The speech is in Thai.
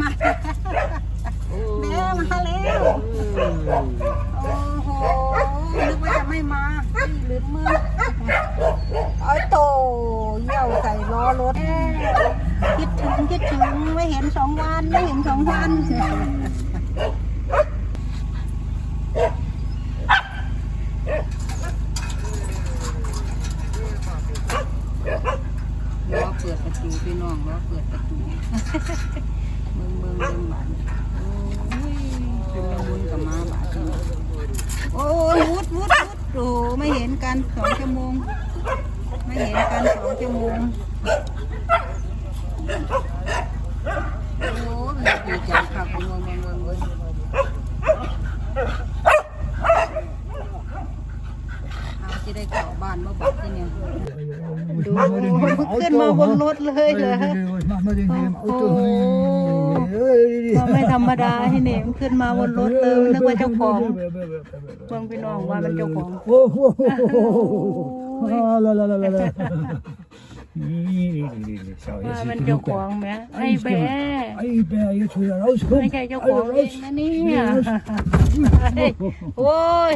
มาแล้ว โอ้โห นึกว่าจะไม่มาพี่ลืมมือโอ้โตเยี่ยวใส่ล้อรถ คิดถึงคิดถึงไม่เห็นสองวันไม่เห็นสองวันรอเปิดประตูพี่น้องรอเปิดประตู โอ้ยเป็นละมุนกับมาบาดนี่โอ้ยวุดวุดวุดโอ้ไม่เห็นกันสองชั่วโมง ไม่เห็นกันสองชั่วโมง โอ้ยดีใจค่ะคุณเมืองเมืองเมืองเมืองเอาจะได้เข้าบ้านมาบัดที่เนี่ยดูขึ้นมาบนรถเลยเหรอโอ้โหก็ไม่ ธรรมดาให้เหนมขึ้นมาบนรถเลยนึกว่าเจ้าของเบิ่งพี่น้องว่ามันเจ้าของโอ้โหลาลาลาลานี่นี่นี่ชาวเอว่ามันเจ้าของแหมไอ้แบไอ้แบอยู่ช่วยเราช่วยไม่ใช่เจ้าของเองนะเนี่ยโอ้ย